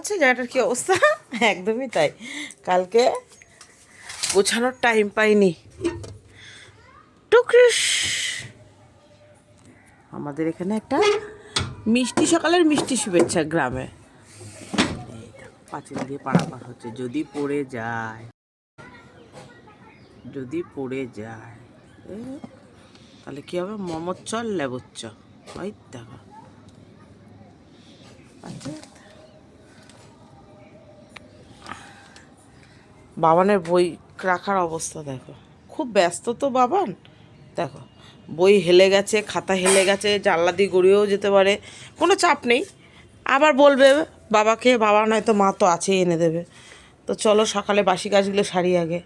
পাচ্ছ জায়গাটার কি অবস্থা? একদমই তাই। কালকে গোছানোর টাইম পাইনি। টুকরিস। আমাদের এখানে একটা মিষ্টি সকালের মিষ্টি শুভেচ্ছা গ্রামে। পাঁচিল দিয়ে পারাপার হচ্ছে। যদি পড়ে যায়। যদি পড়ে যায়। তাহলে কি হবে? মমচ্চল লেবচ্চ ওই দেখো। আচ্ছা। বাবানের বই রাখার অবস্থা, দেখো। খুব ব্যস্ত তো বাবান। দেখো, বই হেলে গেছে, খাতা হেলে গেছে, জানলা দিয়ে গড়িয়েও যেতে পারে, কোনো চাপ নেই। আবার বলবে, বাবাকে, বাবা নয়তো মা তো আছেই এনে দেবে। তো চলো সকালে বাসি গাছগুলো সারি আগে।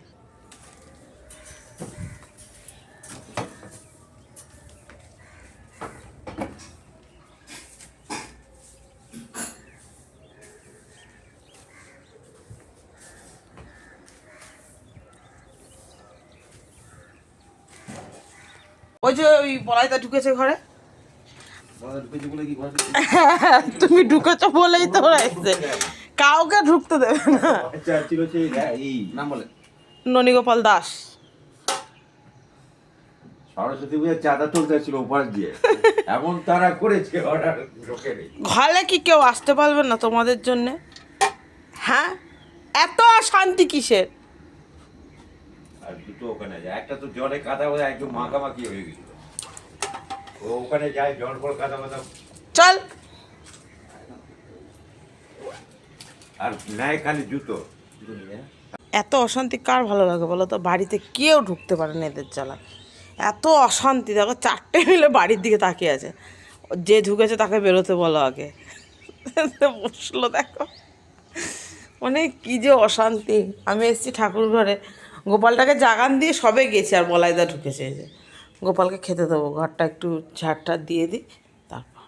ওই যে ওই বলাইটা ঢুকেছে ঘরে। তুমি ঢুকেছো বলেই তো এসছে কাউকে ঢুকতে দেবে না। আচ্ছা ননীগোপাল দাস। সরস্বতী পূজার চাঁদা তুলতে ছিল উপাস দিয়ে। এমন তারা করেছে অর্ডার ঘরে কি কেউ আসতে পারবে না তোমাদের জন্যে? হ্যাঁ? এত শান্তি কিসের? দুটো ওখানে যায়। একটা তো জলে কাদা বোধ একদম মাখামাখি হয়ে গেছিল। ও ওখানে যায় জল পর কাদা বাদা চল। আর নেয় খালি জুতো। এত অশান্তি কার ভালো লাগে বলো তো? বাড়িতে কেউ ঢুকতে পারে না এদের জ্বালা এত অশান্তি দেখো চারটে মিলে বাড়ির দিকে তাকিয়ে আছে। যে ঢুকেছে তাকে বেরোতে বলো আগে। বসল দেখো। মানে কি যে অশান্তি। আমি এসেছি ঠাকুর ঘরে গোপালটাকে জাগান দিয়ে সবে গেছি আর বলাইদা ঢুকেছে যে। গোপালকে খেতে দেবো ঘরটা একটু ঝাড়টা দিয়ে দিই, তারপর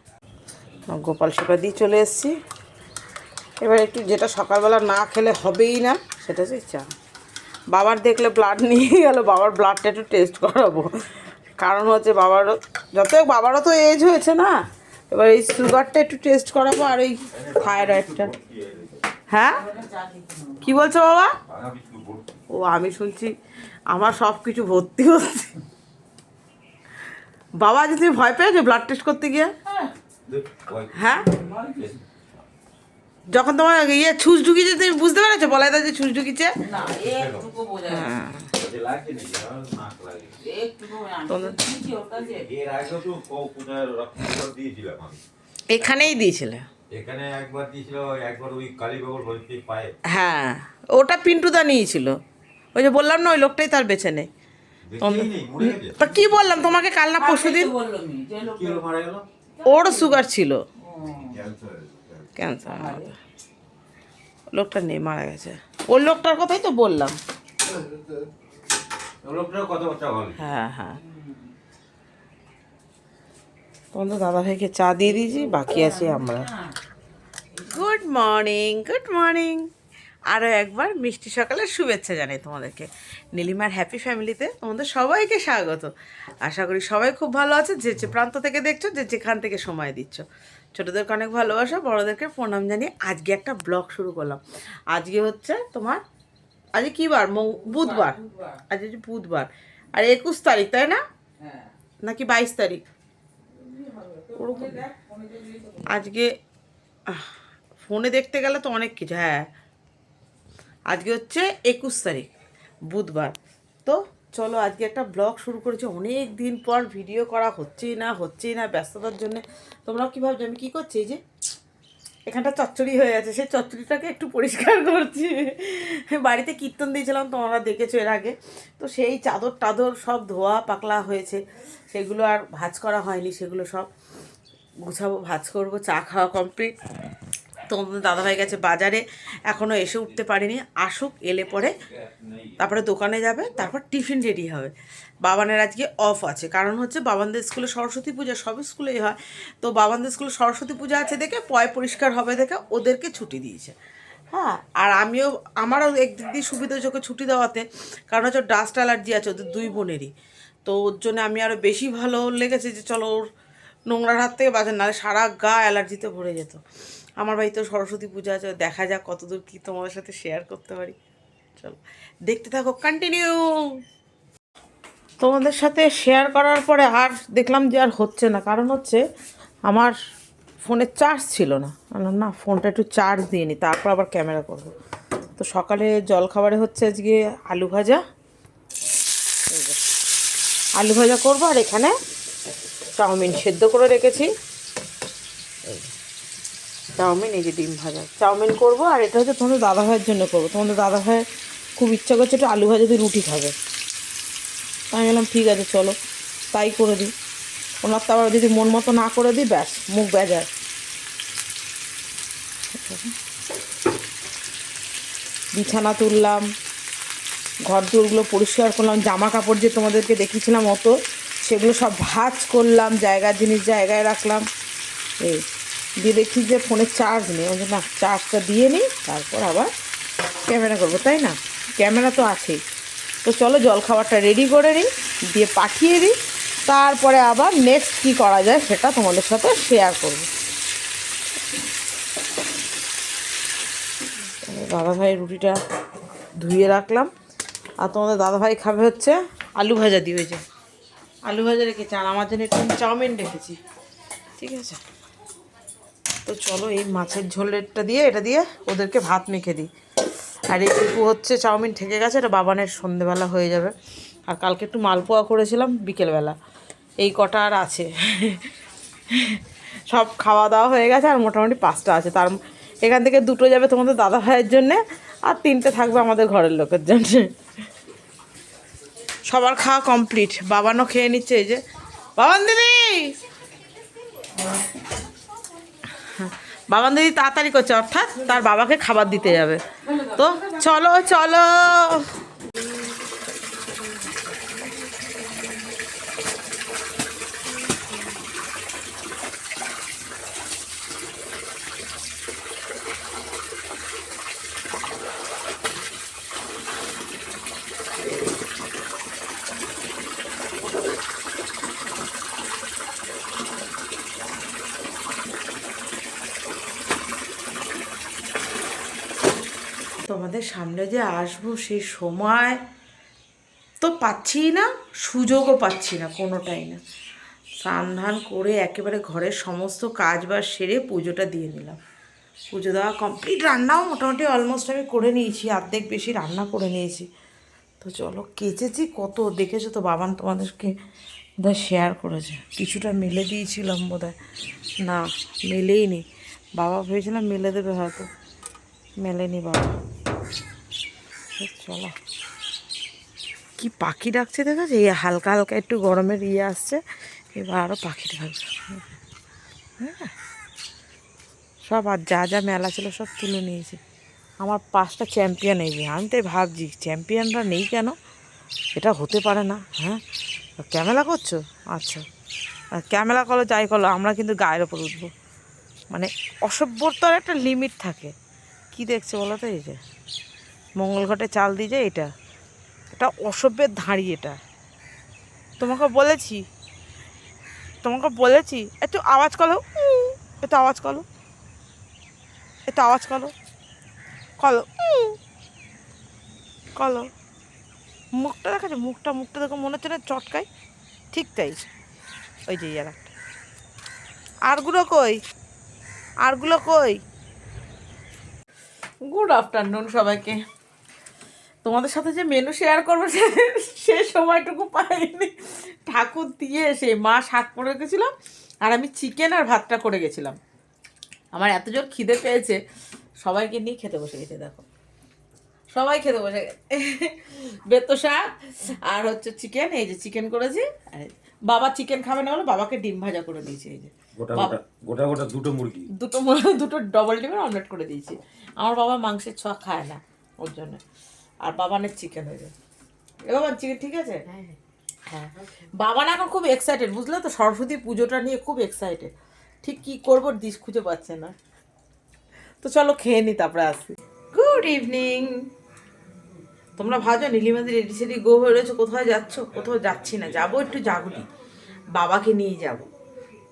গোপাল সেবা দিয়ে চলে এসেছি। এবার একটু যেটা সকালবেলা না খেলে হবেই না, সেটা হচ্ছে চা। বাবার দেখলে ব্লাড নিয়ে গেল, বাবার ব্লাডটা একটু টেস্ট করাবো। কারণ হচ্ছে বাবারও, যত বাবারও তো এজ হয়েছে না, এবার এই সুগারটা একটু টেস্ট করাবো আর এই থাইরয়েডটা হ্যাঁ? কি বলছো বাবা। ও আমি শুনছি আমার সব কিছু ভর্তি হচ্ছে। বাবা যে তুমি ভয় পেয়েছ ব্লাড টেস্ট করতে গিয়ে? হ্যাঁ? যখন তোমার ইয়ে ছুঁচ ঢুকিয়েছে তুমি বুঝতে পেরেছ? বলাই দা যে ছুঁচ ঢুকিয়েছে? হ্যাঁ। এখানেই দিয়েছিলে? এখানে একবার দিয়েছিল একবার ওই কালীবাবুর পায়ে। হ্যাঁ ওটা পিন্টুদা নিয়েছিল। ওই যে বললাম না ওই লোকটাই তার বেছে নেই তা কি বললাম তোমাকে কাল না পরশু দিন? ওরও সুগার ছিল। ক্যান্সার লোকটা নেই মারা গেছে। ওই লোকটার কথাই তো বললাম। হ্যাঁ হ্যাঁ। তোমাদের দাদা ভাইকে চা দিয়ে দিয়েছি বাকি আছি আমরা। গুড মর্নিং গুড মর্নিং আরও একবার মিষ্টি সকালের শুভেচ্ছা জানাই তোমাদেরকে। নীলিমার হ্যাপি ফ্যামিলিতে তোমাদের সবাইকে স্বাগত। আশা করি সবাই খুব ভালো আছে, যে যে প্রান্ত থেকে দেখছ, যে যেখান থেকে সময় দিচ্ছ। ছোটোদেরকে অনেক ভালোবাসা, বড়োদেরকে প্রণাম জানিয়ে আজকে একটা ব্লগ শুরু করলাম। আজকে হচ্ছে তোমার, আজকে কী বার? বুধবার। আজ হচ্ছে বুধবার। আর একুশ তারিখ, তাই না? নাকি বাইশ তারিখ? আজকে ফোনে দেখতে গেলে তো অনেক কিছু হ্যাঁ। আজকে হচ্ছে একুশ তারিখ, বুধবার। তো চলো আজকে একটা ব্লগ শুরু করেছি। অনেক দিন পর ভিডিও করা হচ্ছেই না হচ্ছেই না ব্যস্ততার জন্য। তোমরাও কী ভাবছ, আমি কী করছি এই যে? এখানটা চচ্চড়ি হয়ে আছে, সেই চচ্চড়িটাকে একটু পরিষ্কার করছি। বাড়িতে কীর্তন দিয়েছিলাম, তোমরা দেখেছ এর আগে। তো সেই চাদর টাদর সব ধোয়া পাকলা হয়েছে, সেগুলো আর ভাজ করা হয়নি, সেগুলো সব গুছাবো, ভাজ করব, চা খাওয়া কমপ্লিট তোমাদের দাদাভাই গেছে বাজারে এখনও এসে উঠতে পারিনি। আসুক, এলে পরে তারপরে দোকানে যাবে, তারপর টিফিন রেডি হবে। বাবানের আজকে অফ আছে, কারণ হচ্ছে বাবানদের স্কুলে সরস্বতী পূজা সব স্কুলেই হয়। তো বাবানদের স্কুলে সরস্বতী পূজা আছে দেখে পয় পরিষ্কার হবে দেখে ওদেরকে ছুটি দিয়েছে। হ্যাঁ আর আমিও, আমারও একদিক দিয়ে সুবিধা হয়েছে ওকে ছুটি দেওয়াতে, কারণ হচ্ছে ডাস্ট অ্যালার্জি আছে, ওদের দুই বোনেরই। তো ওর জন্য আমি আরও বেশি ভালো লেগেছে যে চলো ওর নোংরার হাত থেকে বাঁচেন, নাহলে সারা গা অ্যালার্জিতে ভরে যেত। আমার বাড়িতেও সরস্বতী পূজা আছে, দেখা যাক কতদূর কি তোমাদের সাথে শেয়ার করতে পারি। চলো, দেখতে থাকো কন্টিনিউ তোমাদের সাথে শেয়ার করার পরে আর দেখলাম যে আর হচ্ছে না, কারণ হচ্ছে আমার ফোনে চার্জ ছিল না। না ফোনটা একটু চার্জ দিয়ে নি, তারপর আবার ক্যামেরা করব। তো সকালে জলখাবারে হচ্ছে আজকে আলু ভাজা। আলু ভাজা করব আর এখানে চাউমিন সেদ্ধ করে রেখেছি। চাউমিন, এই যে ডিম ভাজা। চাউমিন করব, আর এটা হচ্ছে তোমাদের দাদা ভাইয়ের জন্য করব। তোমাদের দাদা ভাই খুব ইচ্ছা করছে একটু আলু ভাজা দিয়ে রুটি খাবে। আমি বললাম, ঠিক আছে, চলো। তাই করে দিই। ওনার তো আবার যদি মন মতো না করে দিই, ব্যাস, মুখ বেজায়। বিছানা তুললাম, ঘর দোরগুলো পরিষ্কার করলাম, জামা কাপড় যে তোমাদেরকে দেখিয়েছিলাম অত, সেগুলো সব ভাজ করলাম, জায়গার জিনিস জায়গায় রাখলাম। এই। দিয়ে দেখছি যে ফোনের চার্জ নেই। ওই না চার্জটা দিয়ে নিই, তারপর আবার ক্যামেরা করব। তাই না? ক্যামেরা তো আছেই। তো চলো জল খাবারটা রেডি করে নিই, দিয়ে পাঠিয়ে দিই। তারপরে আবার নেক্সট কী করা যায় সেটা তোমাদের সাথে শেয়ার করব। দাদাভাই রুটিটা ধুয়ে রাখলাম। আর তোমাদের দাদাভাই খাবে হচ্ছে আলু ভাজা দিয়ে হয়েছে আলু ভাজা রেখেছি। আর আমার জন্য একটু চাউমিন রেখেছি। ঠিক আছে? তো চলো এই মাছের ঝোলেরটা দিয়ে, এটা দিয়ে ওদেরকে ভাত মেখে দিই। আর এইটুকু হচ্ছে চাউমিন ঠেকে গেছে, এটা বাবানের সন্ধেবেলা হয়ে যাবে। আর কালকে একটু মালপোয়া করেছিলাম বিকেলবেলা। এই কটা আর আছে। সব খাওয়া দাওয়া হয়ে গেছে আর মোটামুটি পাঁচটা আছে। তার এখান থেকে দুটো যাবে তোমাদের দাদা ভাইয়ের জন্যে আর তিনটে থাকবে আমাদের ঘরের লোকের জন্য। সবার খাওয়া কমপ্লিট। বাবানও খেয়ে নিচ্ছে এই যে। বাবান দিদি! বাবান দিদি তাড়াতাড়ি করছে অর্থাৎ তার বাবাকে খাবার দিতে যাবে। তো চলো চলো। তোমাদের সামনে যে আসব সেই সময় তো পাচ্ছি না, সুযোগও পাচ্ছি না কোনোটাই না। স্নান ধান করে একেবারে ঘরের সমস্ত কাজ বাজ সেরে পুজোটা দিয়ে নিলাম। পুজো দেওয়া কমপ্লিট রান্নাও মোটামুটি অলমোস্ট আমি করে নিয়েছি, অর্ধেক বেশি রান্না করে নিয়েছি। তো চলো, কেচেছি কত, দেখেছ তো বাবান তোমাদেরকে বোধহয় শেয়ার করেছে। কিছুটা মেলে দিয়েছিলাম বোধহয়। না, মেলেই নি। বাবা ভেবেছিলাম মেলে দেবে হয়তো। মেলেনি বাবা। চলো। কি পাখি ডাকছে দেখেছ এই হালকা হালকা একটু গরমের ইয়ে আসছে, এবার আরও পাখি ডাকছে হ্যাঁ। সব আর যা যা মেলা ছিল সব তুলে নিয়েছি। আমার পাঁচটা চ্যাম্পিয়ন এই যে, আমি তাই ভাবছি, চ্যাম্পিয়নরা নেই কেন? এটা হতে পারে না হ্যাঁ। ক্যামেলা করছ? আচ্ছা। আর ক্যামেরা করো, যাই করো, আমরা কিন্তু গায়ের ওপর উঠবো। মানে অসভ্যর তো একটা লিমিট থাকে। কি দেখছে বলো তো এই যে? মঙ্গল ঘটে চাল দিয়ে যায় এটা। এটা অসভ্যের ধাঁড়ি এটা। তোমাকে বলেছি তোমাকে বলেছি, একটু আওয়াজ করো। একটু আওয়াজ করো। একটু আওয়াজ করো। কলো কলো মুখটা দেখাচ্ছে? মুখটা মুখটা দেখো, মনে হচ্ছে না চটকাই ঠিক তাই। ওই যে ইয়ার একটা। আরগুলো কই? আরগুলো কই? গুড আফটারনুন সবাইকে। তোমাদের সাথে যে মেনু শেয়ার করব সে সময়টুকু পাইনি। ঠাকুর দিয়ে এসে মা শাক করে গেছিলাম আর আমি চিকেন আর ভাতটা করে গেছিলাম। আমার এত জোর খিদে পেয়েছে সবাইকে নিয়ে খেতে বসে গেছে দেখো। সবাই খেতে বসে গেছে। বেতো শাক আর হচ্ছে চিকেন এই যে চিকেন করেছি। আর বাবা চিকেন খাবে না বলে বাবাকে ডিম ভাজা করে দিয়েছি এই যে। গোটা গোটা গোটা গোটা দুটো মুরগি। দুটো দুটো ডবল ডিমের অমলেট করে দিয়েছি। আমার বাবা মাংসের ছোঁয়া খায় না ওর জন্য। আর বাবানের চিকেন হয়ে যায় এ বাবা চিকেন ঠিক আছে? হ্যাঁ বাবান এখন খুব এক্সাইটেড বুঝলে তো? সরস্বতী পুজোটা নিয়ে খুব এক্সাইটেড ঠিক কি করব দিশ খুঁজে পাচ্ছে না। তো চলো খেয়ে নি তারপরে আসি। গুড ইভিনিং তোমরা ভাজো নীলিমাদি রেডি সেডি গো হয়ে রয়েছে কোথায় যাচ্ছ? কোথাও যাচ্ছি না যাব একটু জাগুলি। বাবাকে নিয়ে যাব।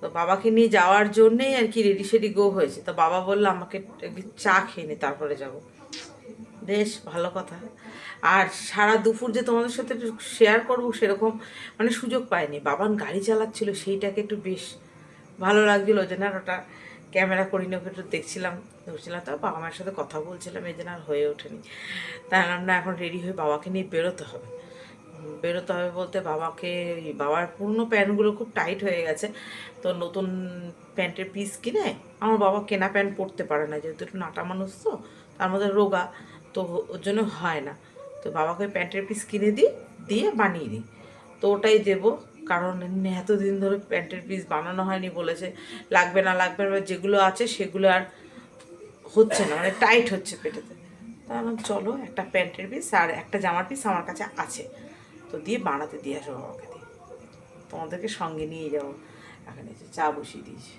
তো বাবাকে নিয়ে যাওয়ার জন্যেই আর কি রেডি সেডি গো হয়েছে। তো বাবা বলল আমাকে একটু চা খেয়ে নে তারপরে যাব। বেশ ভালো কথা। আর সারা দুপুর যে তোমাদের সাথে একটু শেয়ার করব সেরকম মানে সুযোগ পাইনি। বাবান গাড়ি চালাচ্ছিল সেইটাকে একটু বেশ ভালো লাগছিল। যে না ওটা ক্যামেরা করি না একটু দেখছিলাম। ধরছিলাম, তো বাবা মায়ের সাথে কথা বলছিলাম, এই জন্য আর হয়ে ওঠেনি। তাই আমরা এখন রেডি হয়ে বাবাকে নিয়ে বেরোতে হবে। বেরোতে হবে বলতে বাবাকে বাবার পুরনো প্যান্টগুলো খুব টাইট হয়ে গেছে। তো নতুন প্যান্টের পিস কিনে আমার বাবা কেনা প্যান্ট পরতে পারে না। যেহেতু একটু নাটা মানুষ তো, তার মধ্যে রোগা। তো ওর জন্য হয় না। তো বাবাকে প্যান্টের পিস কিনে দিই, দিয়ে বানিয়ে দিই। তো ওটাই দেবো, কারণ এতদিন ধরে প্যান্টের পিস বানানো হয়নি বলেছে, লাগবে না লাগবে না যেগুলো আছে সেগুলো আর হচ্ছে না মানে টাইট হচ্ছে পেটেতে। তা চলো একটা প্যান্টের পিস আর একটা জামার পিস আমার কাছে আছে। তো দিয়ে বানাতে দিয়ে আসব বাবাকে দিয়ে। তোমাদেরকে সঙ্গে নিয়ে যাব। এখানে এসে চা বসিয়ে দিয়েছি।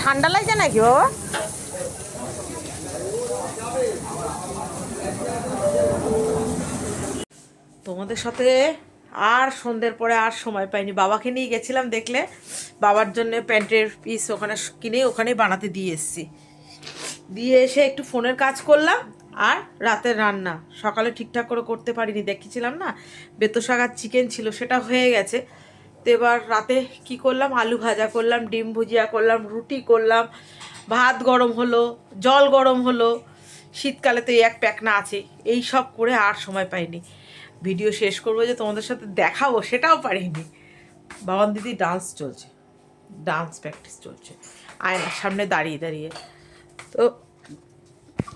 ঠান্ডা লাগছে নাকি বাবা? তোমাদের সাথে আর সন্ধ্যের পরে আর সময় পাইনি। বাবাকে নিয়ে গেছিলাম দেখলে, বাবার জন্য প্যান্টের পিস ওখানে কিনে ওখানে বানাতে দিয়ে এসেছি। দিয়ে এসে একটু ফোনের কাজ করলাম আর রাতের রান্না। সকালে ঠিকঠাক করে করতে পারিনি, দেখেছিলাম না? বেতো শাকার চিকেন ছিল, সেটা হয়ে গেছে। তো এবার রাতে কি করলাম? আলু ভাজা করলাম, ডিম ভুজিয়া করলাম, রুটি করলাম, ভাত গরম হলো, জল গরম হলো। শীতকালে তো এই এক প্যাকনা আছে, এই সব করে আর সময় পাইনি। ভিডিও শেষ করব যে তোমাদের সাথে দেখাবো, সেটাও পারিনি। বাবান দিদি ডান্স চলছে। ডান্স প্র্যাকটিস চলছে। আয়নার সামনে দাঁড়িয়ে দাঁড়িয়ে। তো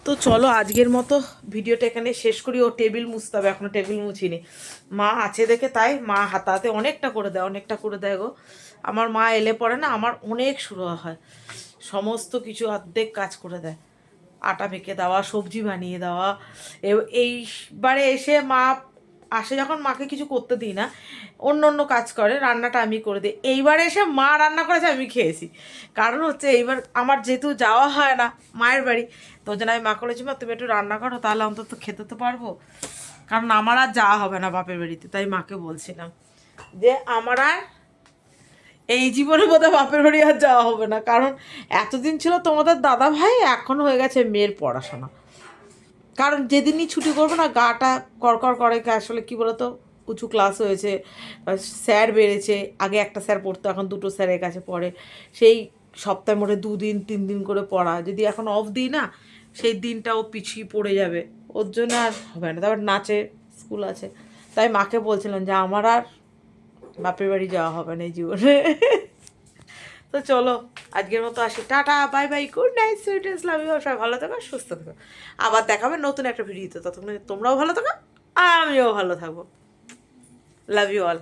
তো চলো আজকের মতো ভিডিওটা এখানে শেষ করি। ও টেবিল মুছতে হবে, এখনও টেবিল মুছিনি। মা আছে দেখে, তাই মা হাতে হাতে অনেকটা করে দেয়, অনেকটা করে দেয় গো। আমার মা এলে পরে না, আমার অনেক শুরু হয়। সমস্ত কিছু অর্ধেক কাজ করে দেয়। আটা মেখে দেওয়া, সবজি বানিয়ে দেওয়া। এইবারে এসে মা আসে যখন মাকে কিছু করতে দিই না, অন্য অন্য কাজ করে, রান্নাটা আমি করে দিই। এইবারে এসে মা রান্না করেছে, আমি খেয়েছি। কারণ হচ্ছে এইবার আমার যেহেতু যাওয়া হয় না মায়ের বাড়ি, তো জন্য আমি মা করেছি, মা, তুমি একটু রান্না করো, তাহলে অন্তত খেতে তো পারব। কারণ আমার আর যাওয়া হবে না বাপের বাড়িতে, তাই মাকে বলছিলাম যে, আমার আর এই জীবনে বোধহয় বাপের বাড়ি আর যাওয়া হবে না। কারণ এতদিন ছিল তোমাদের দাদা ভাই এখন হয়ে গেছে মেয়ের পড়াশোনা। কারণ যেদিনই ছুটি করব না, গাটা করকর করে আসলে কি বলতো? উঁচু ক্লাস হয়েছে স্যার বেড়েছে, আগে একটা স্যার পড়তো, এখন দুটো স্যারের কাছে পড়ে। সেই সপ্তাহে মোটে দুদিন, তিন দিন করে পড়া। যদি এখন অফ দিই না, সেই দিনটাও পিছিয়ে পড়ে যাবে। ওর জন্য আর হবে না। তারপর নাচে, স্কুল আছে। তাই মাকে বলছিলাম যে, আমার আর বাপের বাড়ি যাওয়া হবে না এই জীবনে। তো চলো আজকের মতো আসি। Tata, bye bye good night sweetness love you সবাই ভালো থাকো, সুস্থ থাকো। আবার দেখাবে নতুন একটা ভিডিওতে। ততক্ষণ তোমরাও ভালো থাকো আর আমিও ভালো থাকব। Love you all